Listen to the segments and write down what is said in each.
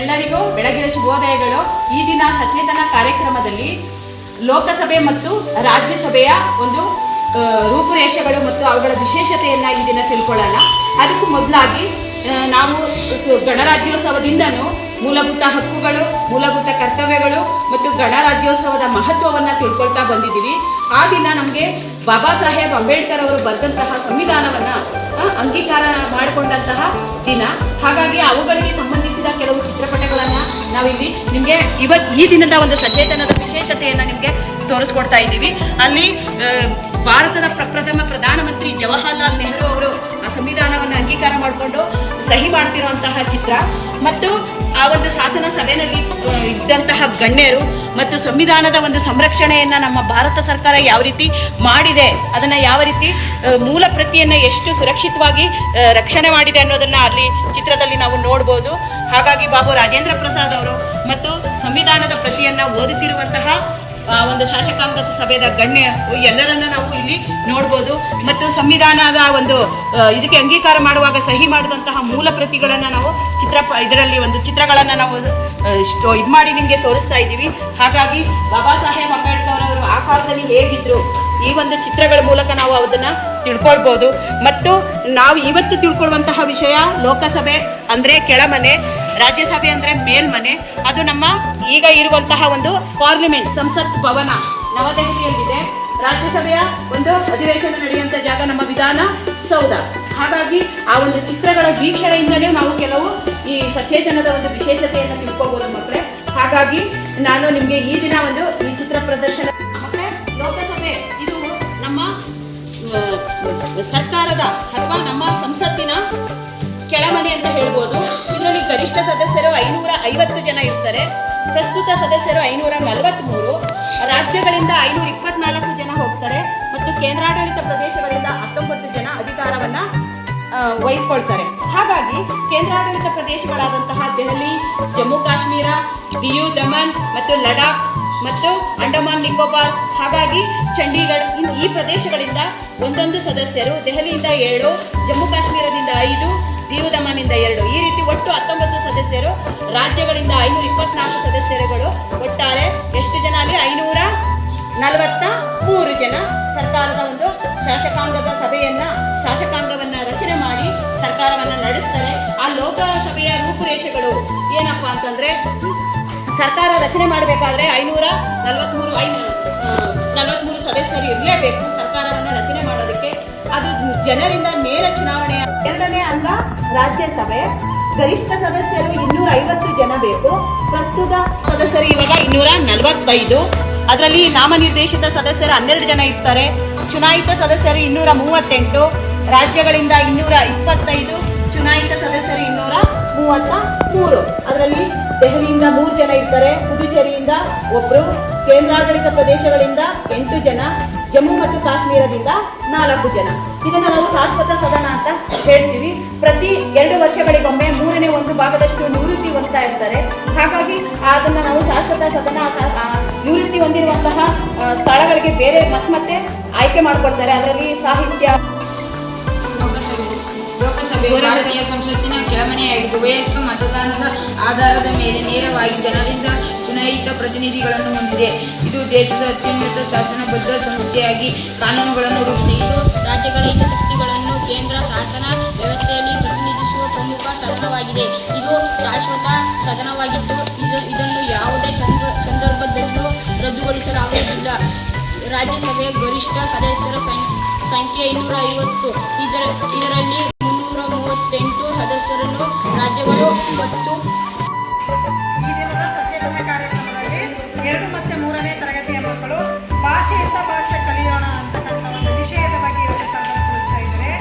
ಎಲ್ಲರಿಗೂ ಬೆಳಗಿನ ಶುಭೋದಯಗಳು. ಈ ದಿನ ಸಚೇತನ ಕಾರ್ಯಕ್ರಮದಲ್ಲಿ ಲೋಕಸಭೆ ಮತ್ತು ರಾಜ್ಯಸಭೆಯ ಒಂದು ರೂಪುರೇಷೆಗಳು ಮತ್ತು ಅವುಗಳ ವಿಶೇಷತೆಯನ್ನ ಈ ದಿನ ತಿಳ್ಕೊಳ್ಳೋಣ. ಅದಕ್ಕೂ ಮೊದಲಾಗಿ ನಾವು ಗಣರಾಜ್ಯೋತ್ಸವದಿಂದನೂ ಮೂಲಭೂತ ಹಕ್ಕುಗಳು, ಮೂಲಭೂತ ಕರ್ತವ್ಯಗಳು ಮತ್ತು ಗಣರಾಜ್ಯೋತ್ಸವದ ಮಹತ್ವವನ್ನು ತಿಳ್ಕೊಳ್ತಾ ಬಂದಿದ್ದೀವಿ. ಆ ದಿನ ನಮಗೆ ಬಾಬಾ ಸಾಹೇಬ್ ಅಂಬೇಡ್ಕರ್ ಅವರು ಬರೆದಂತಹ ಸಂವಿಧಾನವನ್ನ ಅಂಗೀಕಾರ ಮಾಡಿಕೊಂಡಂತಹ ದಿನ. ಹಾಗಾಗಿ ಅವುಗಳಿಗೆ ಸಂಬಂಧಿಸಿದ ಕೆಲವು ಚಿತ್ರಪಟಗಳನ್ನು ನಾವಿಲ್ಲಿ ನಿಮಗೆ ಇವತ್ತು ಈ ದಿನದ ಒಂದು ಸಚೇತನದ ವಿಶೇಷತೆಯನ್ನು ನಿಮಗೆ ತೋರಿಸ್ಕೊಡ್ತಾ ಇದ್ದೀವಿ. ಅಲ್ಲಿ ಭಾರತದ ಪ್ರಪ್ರಥಮ ಪ್ರಧಾನಮಂತ್ರಿ ಜವಾಹರಲಾಲ್ ನೆಹರು ಅವರು ಆ ಸಂವಿಧಾನವನ್ನು ಅಂಗೀಕಾರ ಮಾಡಿಕೊಂಡು ಸಹಿ ಮಾಡ್ತಿರುವಂತಹ ಚಿತ್ರ. ಮತ್ತು ಆ ಒಂದು ಶಾಸನ ಸಭೆಯಲ್ಲಿ ಇದ್ದಂತಹ ಗಣ್ಯರು ಮತ್ತು ಸಂವಿಧಾನದ ಒಂದು ಸಂರಕ್ಷಣೆಯನ್ನು ನಮ್ಮ ಭಾರತ ಸರ್ಕಾರ ಯಾವ ರೀತಿ ಮಾಡಿದೆ ಅದನ್ನು ಯಾವ ರೀತಿ ಮೂಲ ಪ್ರತಿಯನ್ನು ಎಷ್ಟು ಸುರಕ್ಷಿತವಾಗಿ ರಕ್ಷಣೆ ಮಾಡಿದೆ ಅನ್ನೋದನ್ನು ಅಲ್ಲಿ ಚಿತ್ರದಲ್ಲಿ ನಾವು ನೋಡ್ಬೋದು. ಹಾಗಾಗಿ ಬಾಬು ರಾಜೇಂದ್ರ ಪ್ರಸಾದ್ ಅವರು ಮತ್ತು ಸಂವಿಧಾನದ ಪ್ರತಿಯನ್ನು ಓದುತ್ತಿರುವಂತಹ ಆ, ಒಂದು ಶಾಸಕಾಂಗ ಸಭೆಯ ಗಣ್ಯ ಎಲ್ಲರನ್ನ ನಾವು ಇಲ್ಲಿ ನೋಡ್ಬೋದು. ಮತ್ತು ಸಂವಿಧಾನದ ಒಂದು ಇದಕ್ಕೆ ಅಂಗೀಕಾರ ಮಾಡುವಾಗ ಸಹಿ ಮಾಡಿದಂತಹ ಮೂಲ ಪ್ರತಿಗಳನ್ನ ನಾವು ಚಿತ್ರ, ಇದರಲ್ಲಿ ಒಂದು ಚಿತ್ರಗಳನ್ನ ನಾವು ಇದು ಮಾಡಿ ನಿಮಗೆ ತೋರಿಸ್ತಾ ಇದ್ದೀವಿ. ಹಾಗಾಗಿ ಬಾಬಾ ಸಾಹೇಬ್ ಅಂಬೇಡ್ಕರ್ ಅವರು ಆ ಕಾಲದಲ್ಲಿ ಹೇಗಿದ್ರು ಈ ಒಂದು ಚಿತ್ರಗಳ ಮೂಲಕ ನಾವು ಅದನ್ನ ತಿಳ್ಕೊಳ್ಬೋದು. ಮತ್ತು ನಾವು ಇವತ್ತು ತಿಳ್ಕೊಳ್ಳುವಂತಹ ವಿಷಯ ಲೋಕಸಭೆ ಅಂದ್ರೆ ಕೆಳಮನೆ. ರಾಜ್ಯಸಭೆ ಅಂದ್ರೆ ಮೇಲ್ಮನೆ. ಅದು ನಮ್ಮ ಈಗ ಇರುವಂತಹ ಒಂದು ಪಾರ್ಲಿಮೆಂಟ್, ಸಂಸತ್ ಭವನ ನವದೆಹಲಿಯಲ್ಲಿದೆ. ರಾಜ್ಯಸಭೆಯ ಒಂದು ಅಧಿವೇಶನ ನಡೆಯುವಂತ ಜಾಗ ನಮ್ಮ ವಿಧಾನ ಸೌಧ. ಹಾಗಾಗಿ ಆ ಒಂದು ಚಿತ್ರಗಳ ವೀಕ್ಷಣೆಯಿಂದಲೇ ನಾವು ಕೆಲವು ಈ ಸಚೇತನದ ಒಂದು ವಿಶೇಷತೆಯನ್ನು ತಿಳ್ಕೋಬಹುದು ಮಕ್ಕಳೇ. ಹಾಗಾಗಿ ನಾನು ನಿಮಗೆ ಈ ದಿನ ಒಂದು ಈ ಚಿತ್ರ ಪ್ರದರ್ಶನ ಮತ್ತೆ ಲೋಕಸಭೆ, ಇದು ನಮ್ಮ ಸರ್ಕಾರದ ಅಥವಾ ನಮ್ಮ ಸಂಸತ್ತಿನ ಕೆಳಮನೆ ಅಂತ ಹೇಳ್ಬೋದು. ಇದರಲ್ಲಿ ಗರಿಷ್ಠ ಸದಸ್ಯರು ಐನೂರ ಐವತ್ತು ಜನ ಇರ್ತಾರೆ. ಪ್ರಸ್ತುತ ಸದಸ್ಯರು ಐನೂರ ನಲವತ್ಮೂರು. ರಾಜ್ಯಗಳಿಂದ ಐನೂರ ಇಪ್ಪತ್ನಾಲ್ಕು ಜನ ಹೋಗ್ತಾರೆ ಮತ್ತು ಕೇಂದ್ರಾಡಳಿತ ಪ್ರದೇಶಗಳಿಂದ ಹತ್ತೊಂಬತ್ತು ಜನ ಅಧಿಕಾರವನ್ನು ವಹಿಸ್ಕೊಳ್ತಾರೆ. ಹಾಗಾಗಿ ಕೇಂದ್ರಾಡಳಿತ ಪ್ರದೇಶಗಳಾದಂತಹ ದೆಹಲಿ, ಜಮ್ಮು ಕಾಶ್ಮೀರ ಡಿಯು ದಮನ್ ಮತ್ತು ಲಡಾಖ್ ಮತ್ತು ಅಂಡಮಾನ್, ನಿಕೋಬಾರ್, ಹಾಗಾಗಿ ಚಂಡೀಗಢ ಈ ಪ್ರದೇಶಗಳಿಂದ ಒಂದೊಂದು ಸದಸ್ಯರು ದೆಹಲಿಯಿಂದ ಏಳು, ಜಮ್ಮು ಕಾಶ್ಮೀರದಿಂದ ಐದು ದೀವ್ ದಮನ್ನಿಂದ ಎರಡು. ಈ ರೀತಿ ಒಟ್ಟು ಹತ್ತೊಂಬತ್ತು ಸದಸ್ಯರು, ರಾಜ್ಯಗಳಿಂದ ಐನೂರ ಇಪ್ಪತ್ನಾಲ್ಕು ಸದಸ್ಯರುಗಳು. ಒಟ್ಟಾರೆ ಎಷ್ಟು ಜನ ಅಲ್ಲಿ? ಐನೂರ ನಲವತ್ತ ಮೂರು ಜನ. ಸರ್ಕಾರದ ಒಂದು ಶಾಸಕಾಂಗದ ಸಭೆಯನ್ನ, ಶಾಸಕಾಂಗವನ್ನ ರಚನೆ ಮಾಡಿ ಸರ್ಕಾರವನ್ನ ನಡೆಸ್ತಾರೆ. ಆ ಲೋಕಸಭೆಯ ರೂಪುರೇಷೆಗಳು ಏನಪ್ಪ ಅಂತಂದ್ರೆ, ಸರ್ಕಾರ ರಚನೆ ಮಾಡಬೇಕಾದ್ರೆ ಐನೂರ ನಲವತ್ಮೂರು ಐನೂರು ನಲವತ್ಮೂರು ಸದಸ್ಯರು ಇರಲೇಬೇಕು ಸರ್ಕಾರವನ್ನು ರಚನೆ ಮಾಡೋದಕ್ಕೆ. ಅದು ಜನರಿಂದ ನೇರ ಚುನಾವಣೆಯ ಎರಡನೇ ಅಂಗ ರಾಜ್ಯಸಭೆ ಗರಿಷ್ಠ ಸದಸ್ಯರು ಇನ್ನೂರ ಐವತ್ತು ಜನ ಬೇಕು. ಪ್ರಸ್ತುತ ಸದಸ್ಯರು ಇವಾಗ ಇನ್ನೂರ ನಲವತ್ತೈದು ಅದರಲ್ಲಿ ನಾಮನಿರ್ದೇಶಿತ ಸದಸ್ಯರು ಹನ್ನೆರಡು ಜನ ಇರ್ತಾರೆ. ಚುನಾಯಿತ ಸದಸ್ಯರು ಇನ್ನೂರ ಮೂವತ್ತೆಂಟು ರಾಜ್ಯಗಳಿಂದ ಇನ್ನೂರ ಇಪ್ಪತ್ತೈದು ಚುನಾಯಿತ ಸದಸ್ಯರು ಇನ್ನೂರ ಮೂವತ್ತ ಮೂರು ಅದರಲ್ಲಿ ದೆಹಲಿಯಿಂದ ಮೂರು ಜನ ಇರ್ತಾರೆ. ಪುದುಚೇರಿಯಿಂದ ಒಬ್ರು. ಕೇಂದ್ರಾಡಳಿತ ಪ್ರದೇಶಗಳಿಂದ ಎಂಟು ಜನ. ಜಮ್ಮು ಮತ್ತು ಕಾಶ್ಮೀರದಿಂದ ನಾಲ್ಕು ಜನ. ಇದನ್ನ ನಾವು ಶಾಶ್ವತ ಸದನ ಅಂತ ಹೇಳ್ತೀವಿ. ಪ್ರತಿ ಎರಡು ವರ್ಷಗಳಿಗೊಮ್ಮೆ ಮೂರನೇ ಒಂದು ಭಾಗದಷ್ಟು ನಿವೃತ್ತಿ ಹೊಂದ್ತಾ ಇರ್ತಾರೆ. ಹಾಗಾಗಿ ಅದನ್ನ ನಾವು ಶಾಶ್ವತ ಸದನ ನಿವೃತ್ತಿ ಹೊಂದಿರುವಂತಹ ಸ್ಥಳಗಳಿಗೆ ಬೇರೆ ಮತ್ತೆ ಆಯ್ಕೆ ಮಾಡಿಕೊಡ್ತಾರೆ. ಅದರಲ್ಲಿ ಸಾಹಿತ್ಯ ಲೋಕಸಭೆಯು ಭಾರತೀಯ ಸಂಸತ್ತಿನ ಕೆಳಮನೆಯಾಗಿದ್ದು ವಯಸ್ಕ ಮತದಾನದ ಆಧಾರದ ಮೇಲೆ ನೇರವಾಗಿ ಜನರಿಂದ ಚುನಾಯಿತ ಪ್ರತಿನಿಧಿಗಳನ್ನು ಹೊಂದಿದೆ. ಇದು ದೇಶದ ಅತ್ಯುನ್ನತ ಶಾಸನಬದ್ಧ ಸಂಸ್ಥೆಯಾಗಿ ಕಾನೂನುಗಳನ್ನು ರೂಪಿಸಿದೆ ಇದು ರಾಜ್ಯಗಳ ಹಿತಶಕ್ತಿಗಳನ್ನು ಕೇಂದ್ರ ಶಾಸನ ವ್ಯವಸ್ಥೆಯಲ್ಲಿ ಪ್ರತಿನಿಧಿಸುವ ಪ್ರಮುಖ ಸದನವಾಗಿದೆ ಇದು ಶಾಶ್ವತ ಸದನವಾಗಿದ್ದು ಇದು ಇದನ್ನು ಯಾವುದೇ ಸಂದ- ಸಂದರ್ಭದಲ್ಲೂ ರದ್ದುಗೊಳಿಸಲಾಗುವುದಿಲ್ಲ. ರಾಜ್ಯಸಭೆಯ ಗರಿಷ್ಠ ಸದಸ್ಯರ ಸಂಖ್ಯೆ ಇನ್ನೂರ ಐವತ್ತು ಇದರ, ಇದರಲ್ಲಿ ಸದಸ್ಯರನ್ನು ರಾಜ್ಯಗಳು ಮತ್ತು ಈ ದಿನದ ಸಸ್ಯಗಳ ಕಾರ್ಯಕ್ರಮದಲ್ಲಿ ಎರಡು ಮತ್ತು ಮೂರನೇ ತರಗತಿಯ ಮಕ್ಕಳು ಭಾಷೆಯಿಂದ ಭಾಷೆ ಕಲಿಯೋಣ ಅಂತಕ್ಕಂಥ ಒಂದು ವಿಷಯದ ಬಗ್ಗೆ ಯೋಚಿಸ್ತಾ ಇದ್ದಾರೆ.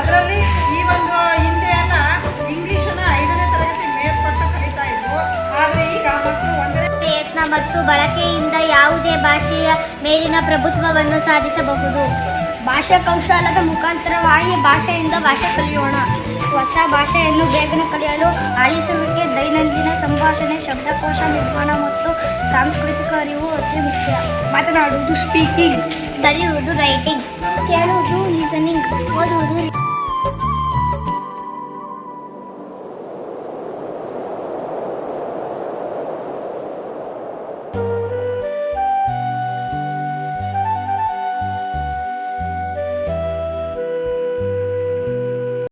ಅದರಲ್ಲಿ ಈ ಒಂದು ಹಿಂದೆಯನ್ನ ಇಂಗ್ಲಿಷನ್ನ ಐದನೇ ತರಗತಿ ಮೇಲ್ಪಟ್ಟು ಕಲಿತಾ ಇದ್ರು. ಆದರೆ ಈಗ ಮಕ್ಕಳು ಒಂದನೇ ಪ್ರಯತ್ನ ಮತ್ತು ಬಳಕೆಯಿಂದ ಯಾವುದೇ ಭಾಷೆಯ ಮೇಲಿನ ಪ್ರಭುತ್ವವನ್ನು ಸಾಧಿಸಬಹುದು. ಭಾಷಾ ಕೌಶಲದ ಮುಖಾಂತರವಾಗಿ ಭಾಷೆಯಿಂದ ಭಾಷೆ ಕಲಿಯೋಣ. ಹೊಸ ಭಾಷೆಯನ್ನು ಬೇಗನೆ ಕಲಿಯಲು ಆಲಿಸುವಿಕೆ, ದೈನಂದಿನ ಸಂಭಾಷಣೆ, ಶಬ್ದಕೋಶ ನಿರ್ಮಾಣ ಮತ್ತು ಸಾಂಸ್ಕೃತಿಕ ಅರಿವು ಅತಿ ಮುಖ್ಯ. ಮಾತನಾಡುವುದು ಸ್ಪೀಕಿಂಗ್ ಬರೆಯುವುದು ರೈಟಿಂಗ್ ಕೇಳುವುದು ಲಿಸನಿಂಗ್ ಓದುವುದು